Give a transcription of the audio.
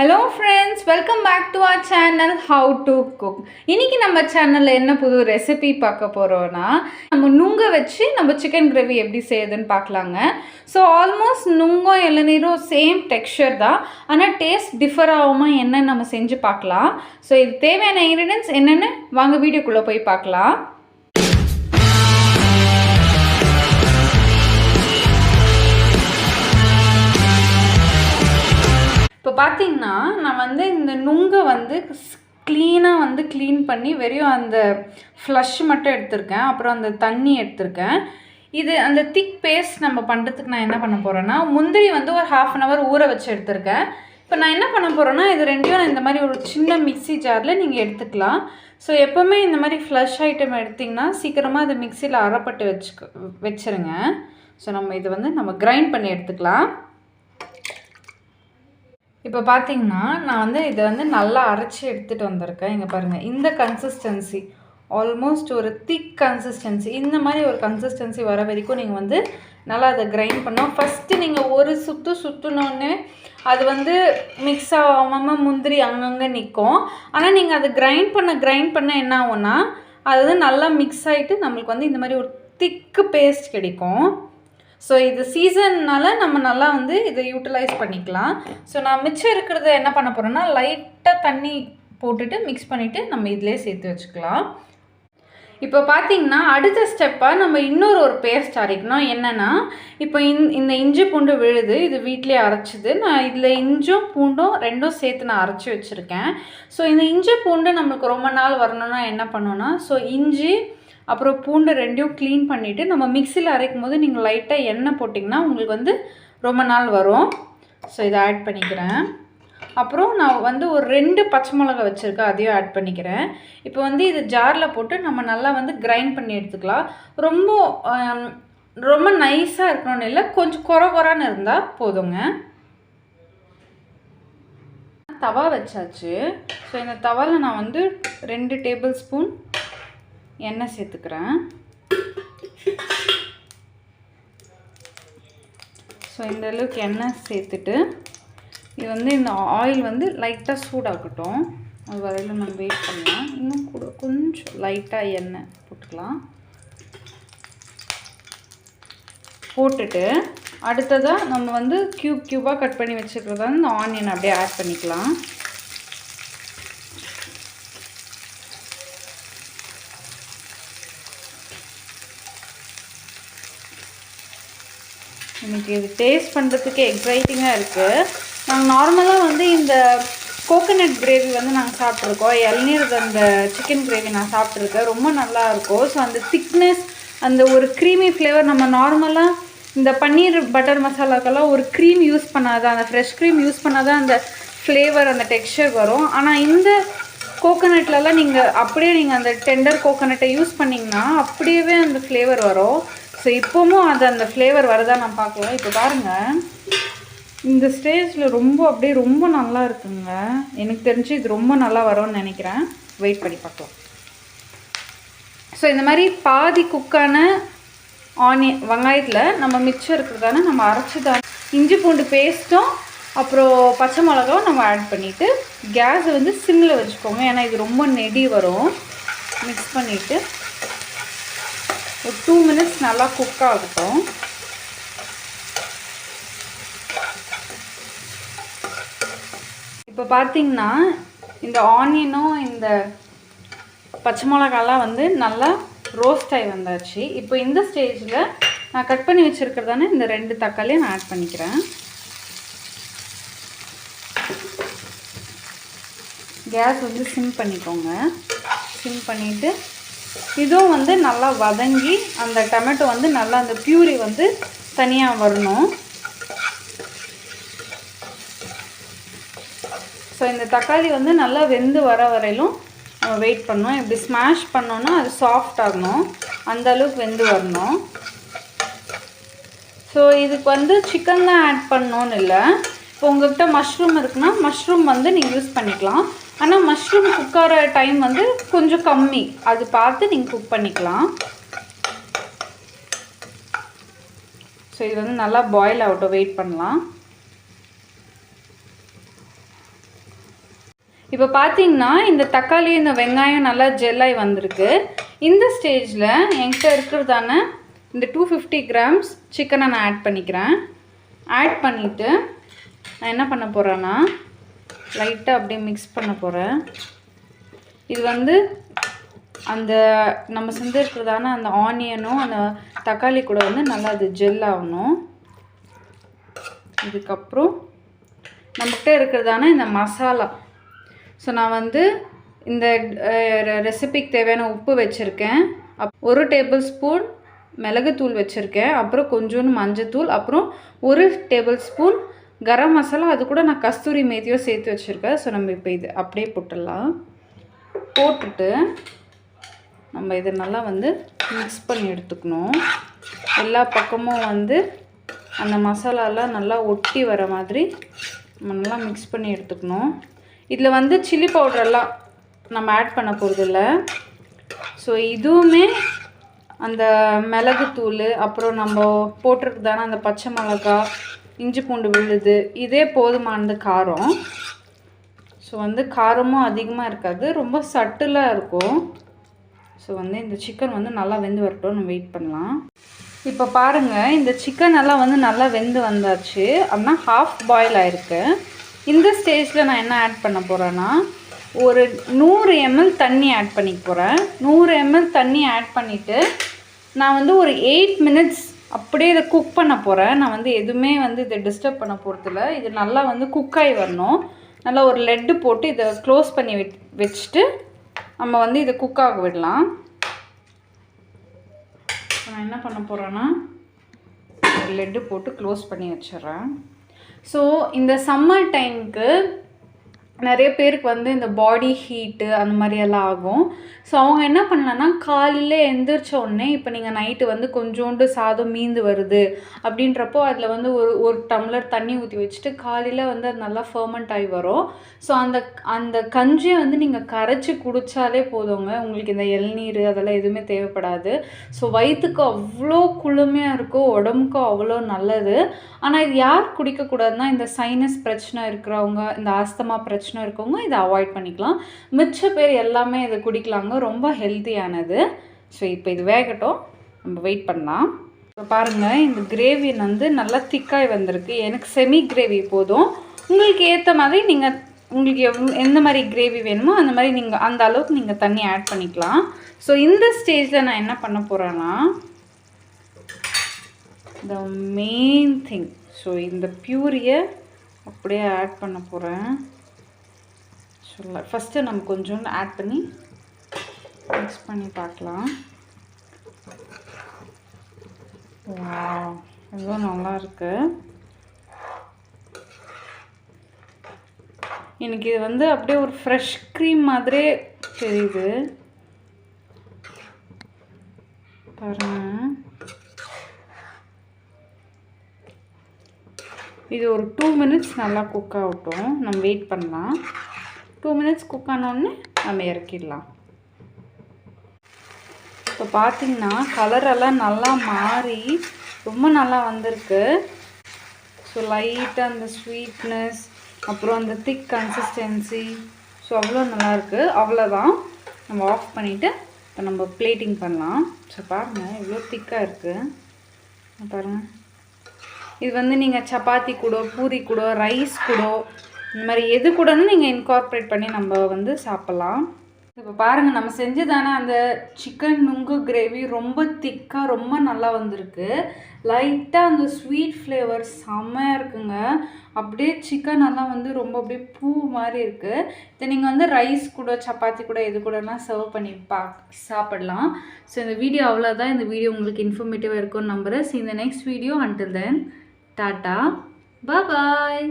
Hello friends welcome back to our channel how to cook இன்றைக்கி நம்ம சேனலில் என்ன புது ரெசிபி பார்க்க போகிறோன்னா நம்ம நுங்க வச்சு நம்ம சிக்கன் கிரேவி எப்படி செய்யுதுன்னு பார்க்கலாங்க. ஸோ ஆல்மோஸ்ட் நுங்கும் இளநீரும் சேம் டெக்ஸ்சர் தான். ஆனால் டேஸ்ட் டிஃபர் ஆகாமல் என்னன்னு நம்ம செஞ்சு பார்க்கலாம். ஸோ இது தேவையான இன்க்ரீடியன்ஸ் என்னென்னு வாங்க வீடியோக்குள்ளே போய் பார்க்கலாம். இப்போ பார்த்தீங்கன்னா நான் வந்து இந்த நுங்கை வந்து க்ளீனாக வந்து க்ளீன் பண்ணி வெறும் அந்த ஃப்ளஷ் மட்டும் எடுத்திருக்கேன். அப்புறம் அந்த தண்ணி எடுத்திருக்கேன். இது அந்த திக் பேஸ்ட் நம்ம பண்ணுறதுக்கு நான் என்ன பண்ண போகிறேன்னா முந்திரி வந்து ஒரு ஹாஃப் அன் ஹவர் ஊற வச்சு எடுத்திருக்கேன். இப்போ நான் என்ன பண்ண போகிறேன்னா இது ரெண்டையும் நான் இந்த மாதிரி ஒரு சின்ன மிக்ஸி ஜாரில் நீங்கள் எடுத்துக்கலாம். ஸோ எப்போவுமே இந்த மாதிரி ஃப்ளஷ் ஐட்டம் எடுத்திங்கன்னா சீக்கிரமாக அது மிக்சியில் அறப்பட்டு வச்சுக்க வச்சுருங்க. ஸோ நம்ம இது வந்து நம்ம கிரைண்ட் பண்ணி எடுத்துக்கலாம். இப்போ பார்த்தீங்கன்னா நான் வந்து இதை வந்து நல்லா அரைச்சி எடுத்துகிட்டு வந்திருக்கேன். இங்கே பாருங்கள் இந்த கன்சிஸ்டன்சி ஆல்மோஸ்ட் ஒரு திக் கன்சிஸ்டன்சி இந்த மாதிரி ஒரு கன்சிஸ்டன்சி வர வரைக்கும் நீங்கள் வந்து நல்லா அதை கிரைண்ட் பண்ணோம் ஃபஸ்ட்டு நீங்கள் ஒரு சுற்று சுற்றுனோடனே அது வந்து மிக்ஸ் ஆகாமல் முந்திரி அங்கங்கே நிற்கும் ஆனால் நீங்கள் அதை கிரைண்ட் பண்ண கிரைண்ட் பண்ண என்ன ஆகும்னா அது வந்து நல்லா மிக்ஸ் ஆகிட்டு நம்மளுக்கு வந்து இந்த மாதிரி ஒரு திக்கு பேஸ்ட் கிடைக்கும். ஸோ இது சீசன்னால் நம்ம நல்லா வந்து இதை யூட்டிலைஸ் பண்ணிக்கலாம். ஸோ நான் மிச்சம் இருக்கிறத என்ன பண்ண போகிறேன்னா லைட்டாக தண்ணி போட்டுட்டு மிக்ஸ் பண்ணிவிட்டு நம்ம இதிலே சேர்த்து வச்சுக்கலாம். இப்போ பார்த்தீங்கன்னா அடுத்த ஸ்டெப்பாக நம்ம இன்னொரு ஒரு பேஸ்ட் அரைக்கணும். என்னென்னா இப்போ இந் இந்த இஞ்சி பூண்டு விழுது இது வீட்டிலே அரைச்சிது. நான் இதில் இஞ்சும் பூண்டும் ரெண்டும் சேர்த்து நான் அரைச்சி வச்சுருக்கேன். ஸோ இந்த இஞ்சி பூண்டு நம்மளுக்கு ரொம்ப நாள் வரணும்னா என்ன பண்ணோன்னா ஸோ இஞ்சி அப்புறம் பூண்டு ரெண்டையும் க்ளீன் பண்ணிவிட்டு நம்ம மிக்சியில் அரைக்கும் போது நீங்கள் லைட்டாக எண்ணெய் போட்டிங்கன்னா உங்களுக்கு வந்து ரொம்ப நாள் வரும். ஸோ இதை ஆட் பண்ணிக்கிறேன். அப்புறம் நான் வந்து ஒரு ரெண்டு பச்சை மிளகா வச்சுருக்கேன் அதையும் ஆட் பண்ணிக்கிறேன். இப்போ வந்து இது ஜாரில் போட்டு நம்ம நல்லா வந்து கிரைண்ட் பண்ணி எடுத்துக்கலாம். ரொம்ப ரொம்ப நைஸாக இருக்கணும்னு இல்லை கொஞ்சம் குறை குறான்னு இருந்தால் போதுங்க. தவா வச்சாச்சு. ஸோ இந்த தவாவில் நான் வந்து ரெண்டு டேபிள் ஸ்பூன் எண்ணெய் சேர்த்துக்கிறேன். ஸோ இந்த அளவுக்கு எண்ணெய் சேர்த்துட்டு இது வந்து இந்த ஆயில் வந்து லைட்டாக சூடாகட்டும். அது வரையில் நம்ம வெயிட் பண்ணலாம். இன்னும் கூட கொஞ்சம் லைட்டாக எண்ணெய் போட்டுக்கலாம். போட்டுட்டு அடுத்ததாக நம்ம வந்து க்யூப் க்யூபாக கட் பண்ணி வச்சுக்கிறதா இந்த ஆனியன் அப்படியே ஆட் பண்ணிக்கலாம். இன்றைக்கி இது டேஸ்ட் பண்ணுறதுக்கு எக்ஸைட்டிங்காக இருக்குது நாங்கள் நார்மலாக வந்து இந்த கோகோனட் கிரேவி வந்து நாங்கள் சாப்பிட்ருக்கோம் இளநீர் அந்த சிக்கன் கிரேவி நான் சாப்பிட்ருக்கேன் ரொம்ப நல்லா இருக்கும். ஸோ அந்த திக்னஸ் அந்த ஒரு க்ரீமி ஃப்ளேவர் நம்ம நார்மலாக இந்த பன்னீர் பட்டர் மசாலாக்கெல்லாம் ஒரு க்ரீம் யூஸ் பண்ணாதான் அந்த ஃப்ரெஷ் க்ரீம் யூஸ் பண்ணாதான் அந்த ஃப்ளேவர் அந்த டெக்ஸ்சர் வரும். ஆனால் இந்த கோகோனட்லலாம் நீங்கள் அப்படியே நீங்கள் அந்த டெண்டர் கோகோனட்டை யூஸ் பண்ணிங்கன்னா அப்படியே அந்த ஃப்ளேவர் வரும். ஸோ இப்போவும் அது அந்த ஃப்ளேவர் வரதா நான் பார்க்கலாம் இப்போ பாருங்கள் இந்த ஸ்டேஜில் ரொம்ப அப்படியே ரொம்ப நல்லா இருக்குங்க. எனக்கு தெரிஞ்சு இது ரொம்ப நல்லா வரும்னு நினைக்கிறேன். வெயிட் பண்ணி பார்க்கலாம். ஸோ இந்த மாதிரி பாதி குக்கான ஆனியன் வெங்காயத்தில் நம்ம மிச்சம் இருக்கிறதான நம்ம அரைச்சிதான் இஞ்சி பூண்டு பேஸ்ட்டும் அப்புறம் பச்சை மிளகாவும் நம்ம ஆட் பண்ணிவிட்டு கேஸை வந்து சிம்மில் வச்சுக்கோங்க. ஏன்னா இது ரொம்ப நெடி வரும். மிக்ஸ் பண்ணிவிட்டு ஒரு டூ மினிட்ஸ் நல்லா குக் ஆகட்டும். இப்போ பார்த்தீங்கன்னா இந்த ஆனியனும் இந்த பச்சை மிளகாலாம் வந்து நல்லா ரோஸ்ட் ஆகி வந்தாச்சு. இப்போ இந்த ஸ்டேஜில் நான் கட் பண்ணி வச்சுருக்கிறதானே இந்த ரெண்டு தக்காளியை நான் ஆட் பண்ணிக்கிறேன். கேஸ் வந்து சிம் பண்ணிக்கோங்க. சிம் பண்ணிவிட்டு இதுவும் வந்து நல்லா வதங்கி அந்த டொமேட்டோ வந்து நல்லா அந்த பியூரி வந்து தனியாக வரணும். ஸோ இந்த தக்காளி வந்து நல்லா வெந்து வர வரையிலும் நம்ம வெயிட் பண்ணோம் இப்படி ஸ்மாஷ் பண்ணோன்னா அது சாஃப்ட் ஆகணும். அந்த அளவுக்கு வெந்து வரணும். ஸோ இதுக்கு வந்து சிக்கன் தான் ஆட் பண்ணோன்னு இல்லை. இப்போ உங்கள்கிட்ட மஷ்ரூம் இருக்குன்னா மஷ்ரூம் வந்து நீங்கள் யூஸ் பண்ணிக்கலாம். ஆனால் மஷ்ரூம் குக் ஆகிற டைம் வந்து கொஞ்சம் கம்மி. அது பார்த்து நீங்கள் குக் பண்ணிக்கலாம். ஸோ இது வந்து நல்லா பாயில் ஆகட்டும் வெயிட் பண்ணலாம். இப்போ பார்த்தீங்கன்னா இந்த தக்காளி இந்த வெங்காயம் நல்லா ஜெல்லாகி வந்திருக்கு. இந்த ஸ்டேஜில் என்கிட்ட இருக்கிறதான இந்த டூ ஃபிஃப்டி கிராம்ஸ் சிக்கனை நான் ஆட் பண்ணிக்கிறேன். ஆட் பண்ணிவிட்டு நான் என்ன பண்ண போகிறேன்னா லைட்டாக அப்படியே மிக்ஸ் பண்ண போகிறேன் இது வந்து அந்த நம்ம செஞ்சுருக்கிறதான அந்த ஆனியனும் அந்த தக்காளி கூட வந்து நல்லா அது ஜெல் ஆகணும். இதுக்கப்புறம் நம்மகிட்ட இருக்கிறதான இந்த மசாலா. ஸோ நான் வந்து இந்த ரெசிபிக்கு தேவையான உப்பு வச்சுருக்கேன். அப் ஒரு டேபிள் ஸ்பூன் மிளகுத்தூள் வச்சுருக்கேன். அப்புறம் கொஞ்சோண்டு மஞ்சத்தூள். அப்புறம் ஒரு டேபிள் ஸ்பூன் கரம் மசாலா அது கூட நான் கஸ்தூரி மேத்தியோ சேர்த்து வச்சுருக்கேன். ஸோ நம்ம இப்போ இது அப்படியே போட்டுடலாம். போட்டுட்டு நம்ம இதை நல்லா வந்து மிக்ஸ் பண்ணி எடுத்துக்கணும். எல்லா பக்கமும் வந்து அந்த மசாலாலாம் நல்லா ஒட்டி வர மாதிரி நம்ம நல்லா மிக்ஸ் பண்ணி எடுத்துக்கணும். இதில் வந்து சில்லி பவுடரெல்லாம் நம்ம ஆட் பண்ண போகிறதில்ல ஸோ இதுவுமே அந்த மிளகுத்தூள் அப்புறம் நம்ம போட்டிருக்குதான அந்த பச்சை மிளகா இஞ்சி பூண்டு விழுது இதே போதுமானது காரம். ஸோ வந்து காரமும் அதிகமாக இருக்காது ரொம்ப சட்டிலாக இருக்கும். ஸோ வந்து இந்த சிக்கன் வந்து நல்லா வெந்து வரட்டும் நம்ம வெயிட் பண்ணலாம். இப்போ பாருங்கள் இந்த சிக்கன் எல்லாம் வந்து நல்லா வெந்து வந்தாச்சு. அப்படின்னா ஹாஃப் பாயில் ஆயிருக்கு. இந்த ஸ்டேஜில் நான் என்ன ஆட் பண்ண போகிறேன்னா ஒரு நூறு எம்எல் தண்ணி ஆட் பண்ணிக்க போகிறேன் நூறு எம்எல் தண்ணி ஆட் பண்ணிவிட்டு நான் வந்து ஒரு எயிட் மினிட்ஸ் அப்படியே இதை குக் பண்ண போகிறேன் நான் வந்து எதுவுமே வந்து இதை டிஸ்டர்ப் பண்ண போகிறதில்ல இது நல்லா வந்து குக் ஆகி வரணும். நல்லா ஒரு லெட்டு போட்டு இதை க்ளோஸ் பண்ணி வச்சுட்டு நம்ம வந்து இதை குக் ஆக விடலாம். நான் என்ன பண்ண போகிறேன்னா ஒரு லெட்டு போட்டு க்ளோஸ் பண்ணி வச்சிடுறேன். ஸோ இந்த சம்மர் டைமுக்கு நிறைய பேருக்கு வந்து இந்த பாடி ஹீட்டு அந்த மாதிரியெல்லாம் ஆகும். ஸோ அவங்க என்ன பண்ணலான்னா காலையில் எந்திரிச்ச உடனே இப்போ நீங்கள் நைட்டு வந்து கொஞ்சோண்டு சாதம் மீந்து வருது அப்படின்றப்போ அதில் வந்து ஒரு ஒரு டம்ளர் தண்ணி ஊற்றி வச்சுட்டு காலையில் வந்து அது நல்லா ஃபர்மெண்ட் ஆகி வரும். ஸோ அந்த அந்த கஞ்சியை வந்து நீங்கள் கரைச்சி குடித்தாலே போதுங்க. உங்களுக்கு இந்த இளநீர் அதெல்லாம் எதுவுமே தேவைப்படாது. ஸோ வயிற்றுக்கு அவ்வளோ குளுமையாக இருக்கும் உடம்புக்கும் அவ்வளோ நல்லது. ஆனால் இது யார் குடிக்கக்கூடாதுன்னா இந்த சைனஸ் பிரச்சனை இருக்கிறவங்க இந்த ஆஸ்தமா பிரச்சனை இருக்கவங்க இதை அவாய்ட் பண்ணிக்கலாம். மிச்ச பேர் எல்லாமே இதை குடிக்கலாங்க. ரொம்ப ஹெல்த்தியானது ஸோ இப்போ இது வேகட்டும். நம்ம வெயிட் பண்ணலாம். இப்போ பாருங்கள் இந்த கிரேவி வந்து நல்லா திக்காய் வந்திருக்கு. எனக்கு செமி கிரேவி போதும். உங்களுக்கு ஏற்ற மாதிரி நீங்கள் உங்களுக்கு எவ் எந்த மாதிரி கிரேவி வேணுமோ அந்த மாதிரி நீங்கள் அந்த அளவுக்கு நீங்கள் தண்ணி ஆட் பண்ணிக்கலாம். ஸோ இந்த ஸ்டேஜில் நான் என்ன பண்ண போகிறேன்னா த மெயின் திங் ஸோ இந்த பியூரியை அப்படியே ஆட் பண்ண போகிறேன் சொல்லலை ஃபஸ்ட்டு நம்ம கொஞ்சோண்டு ஆட் பண்ணி மிக்ஸ் பண்ணி பார்க்கலாம். எவ்வளோ நல்லா இருக்குது எனக்கு இது வந்து அப்படியே ஒரு ஃப்ரெஷ் க்ரீம் மாதிரியே தெரியுது. பாருங்கள் இது ஒரு டூ மினிட்ஸ் நல்லா குக் ஆகட்டும். நம்ம வெயிட் பண்ணலாம். டூ மினிட்ஸ் குக் ஆனோடனே நம்ம இறக்கிடலாம். இப்போ பார்த்தீங்கன்னா கலரெல்லாம் நல்லா மாறி ரொம்ப நல்லா வந்திருக்கு. ஸோ லைட்டாக அந்த ஸ்வீட்னஸ் அப்புறம் அந்த திக் கன்சிஸ்டன்சி ஸோ அவ்வளோ நல்லாயிருக்கு அவ்வளோதான் நம்ம ஆஃப் பண்ணிவிட்டு இப்போ நம்ம பிளேட்டிங் பண்ணலாம். ஸோ பாருங்கள் இவ்வளோ திக்காக இருக்குது பாருங்கள் இது வந்து நீங்கள் சப்பாத்தி கூட பூரி கூட ரைஸ் கூட இந்த மாதிரி எது கூடன்னு நீங்கள் இன்கார்ப்ரேட் பண்ணி நம்ம வந்து சாப்பிட்லாம். இப்போ பாருங்கள் நம்ம செஞ்சதானே அந்த சிக்கன் நுங்கு கிரேவி ரொம்ப திக்காக ரொம்ப நல்லா வந்திருக்கு. லைட்டாக அந்த ஸ்வீட் ஃப்ளேவர் செம்மையாக இருக்குங்க. அப்படியே சிக்கன் எல்லாம் வந்து ரொம்ப அப்படியே பூ மாதிரி இருக்குது இதை நீங்கள் வந்து ரைஸ் கூட சப்பாத்தி கூட எது கூடனா சர்வ் பண்ணி பா சாப்பிடலாம். ஸோ இந்த வீடியோ அவ்வளோதான் இந்த வீடியோ உங்களுக்கு இன்ஃபர்மேட்டிவாக இருக்கும்னு நம்புகிறேன் ஸோ இந்த next video until then tata. Bye